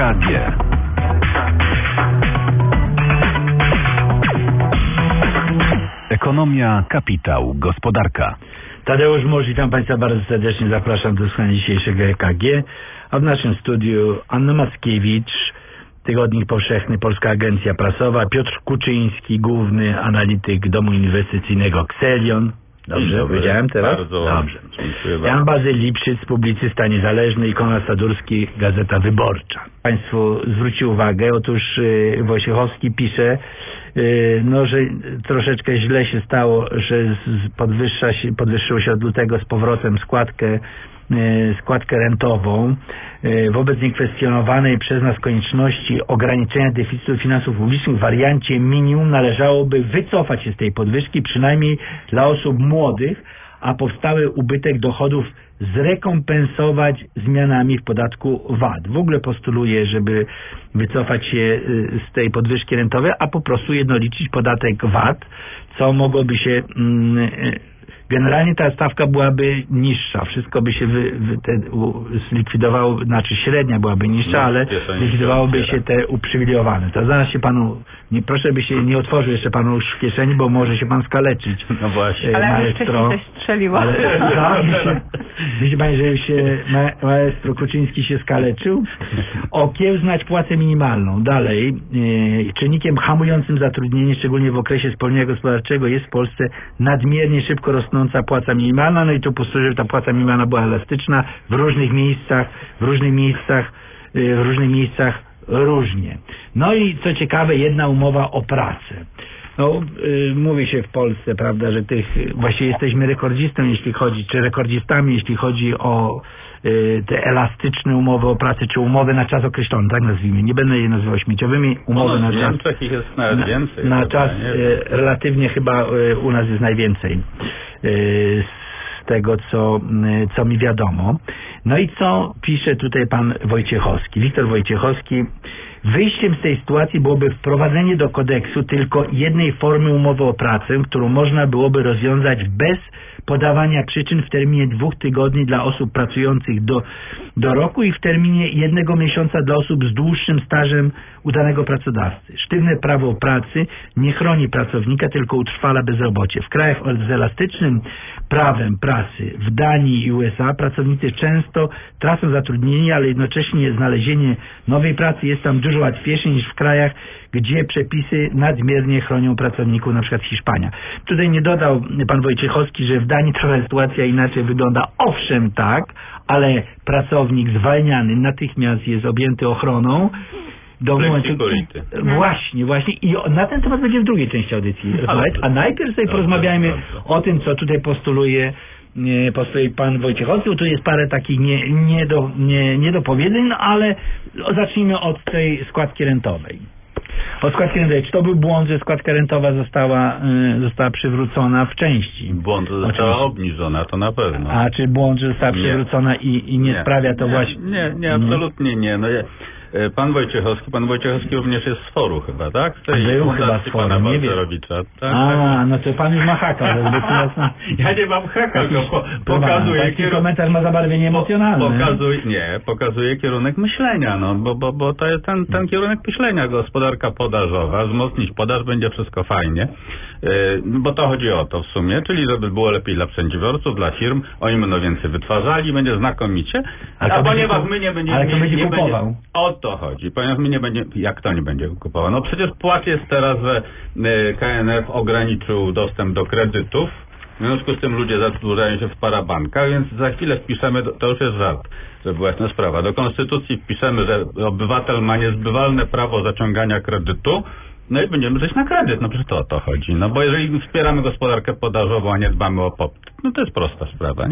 EKG. Ekonomia, kapitał, gospodarka. Tadeusz Mórz, witam Państwa bardzo serdecznie, zapraszam do słuchania dzisiejszego EKG, a w naszym studiu Anna Mackiewicz, Tygodnik Powszechny, Polska Agencja Prasowa, Piotr Kuczyński, główny analityk Domu Inwestycyjnego Xelion. Dobrze Dzień powiedziałem teraz? Bardzo Dobrze. dziękuję Jan. Bazyl Lipszyc, publicysta niezależny i Konrad Sadurski, Gazeta Wyborcza. Państwu zwróci uwagę, otóż y, Wojciechowski pisze, y, no, że troszeczkę źle się stało, że podwyższa się, podwyższyło się od lutego z powrotem składkę składkę rentową y, wobec niekwestionowanej przez nas konieczności ograniczenia deficytu finansów publicznych w wariancie minimum należałoby wycofać się z tej podwyżki, przynajmniej dla osób młodych, a powstały ubytek dochodów zrekompensować zmianami w podatku VAT. W ogóle postuluję, żeby wycofać się y, z tej podwyżki rentowej, a po prostu jednoliczyć podatek VAT, co mogłoby się mm, Generalnie ta stawka byłaby niższa, wszystko by się wy, wy, te, u, zlikwidowało, znaczy średnia byłaby niższa, No, ale się zlikwidowałoby się te uprzywilejowane. To zaraz się panu, nie, proszę by się nie otworzył jeszcze panu już w kieszeni, bo może się pan skaleczyć. No właśnie. E, Ale maestro. wcześniej coś strzeliło. Ale tak, myślę, myśli pan, że się ma, maestro Kuczyński się skaleczył? Okiełznać płacę minimalną. Dalej, e, czynnikiem hamującym zatrudnienie, szczególnie w okresie spolnienia gospodarczego, jest w Polsce nadmiernie szybko rosnąca płaca minimalna. No i tu postuluję, żeby ta płaca minimalna była elastyczna w różnych miejscach, w różnych miejscach, e, w różnych miejscach różnie. No i co ciekawe, jedna umowa o pracę. No, y, mówi się w Polsce, prawda, że tych, właściwie jesteśmy rekordzistą, jeśli chodzi, czy rekordzistami, jeśli chodzi o y, te elastyczne umowy o pracę, czy umowy na czas określony, tak nazwijmy. Nie będę je nazywał śmieciowymi, umowy no, na czas. Jest nawet na, więcej. na chyba, czas y, relatywnie chyba y, u nas jest najwięcej y, z tego, co, y, co mi wiadomo. No i co pisze tutaj pan Wojciechowski? Wiktor Wojciechowski. Wyjściem z tej sytuacji byłoby wprowadzenie do kodeksu tylko jednej formy umowy o pracę, którą można byłoby rozwiązać bez podawania przyczyn w terminie dwóch tygodni dla osób pracujących do, do roku i w terminie jednego miesiąca dla osób z dłuższym stażem u danego pracodawcy. Sztywne prawo pracy nie chroni pracownika, tylko utrwala bezrobocie. W krajach z elastycznym prawem pracy, w Danii i USA, pracownicy często tracą zatrudnienie, ale jednocześnie znalezienie nowej pracy jest tam dużo łatwiejsze niż w krajach, gdzie przepisy nadmiernie chronią pracowników, na przykład Hiszpania. Tutaj nie dodał pan Wojciechowski, że w Danii trochę sytuacja inaczej wygląda. Owszem tak, ale pracownik zwalniany natychmiast jest objęty ochroną do momentu... Flexicurity. Właśnie, właśnie. I na ten temat będzie w drugiej części audycji rozmawiać. A najpierw sobie porozmawiajmy o tym, co tutaj postuluje nie, postuluje pan Wojciechowski. Tu jest parę takich nie, nie, do, nie, niedopowiedzeń, no ale zacznijmy od tej składki rentowej. Od składki rentowej. Czy to był błąd, że składka rentowa została, y, została przywrócona w części? Błąd została Oczywiście. obniżona, to na pewno. A czy błąd, że została Nie. przywrócona i, i nie, sprawia to nie, właśnie... Nie, nie, absolutnie nie. No, ja- pan Wojciechowski, pan Wojciechowski również jest z foru chyba, tak? Z tej Był chyba z nie wiem. Tak? A, no to pan już ma haka. mocno. Ja nie mam haka, tylko po, pokazuję Taki kierunek. komentarz ma zabarwienie emocjonalne. Pokazuje, nie, pokazuje kierunek myślenia, no, bo, bo, bo to jest ten, ten kierunek myślenia, gospodarka podażowa, wzmocnić podaż, będzie wszystko fajnie, bo to chodzi o to w sumie, czyli żeby było lepiej dla przedsiębiorców, dla firm, oni będą więcej wytwarzali, będzie znakomicie, Ale a będzie ponieważ my nie będziemy... ale kto nie, będzie nie kupował? o to chodzi, ponieważ my nie będziemy, jak to nie będzie kupował? No przecież płacz jest teraz, że KNF ograniczył dostęp do kredytów, w związku z tym ludzie zadłużają się w parabankach, więc za chwilę wpiszemy, to już jest żart, że była jasna sprawa. Do konstytucji wpiszemy, że obywatel ma niezbywalne prawo zaciągania kredytu, no i będziemy żyć na kredyt. No przecież to o to chodzi. No bo jeżeli wspieramy gospodarkę podażową, a nie dbamy o popyt, no to jest prosta sprawa, nie?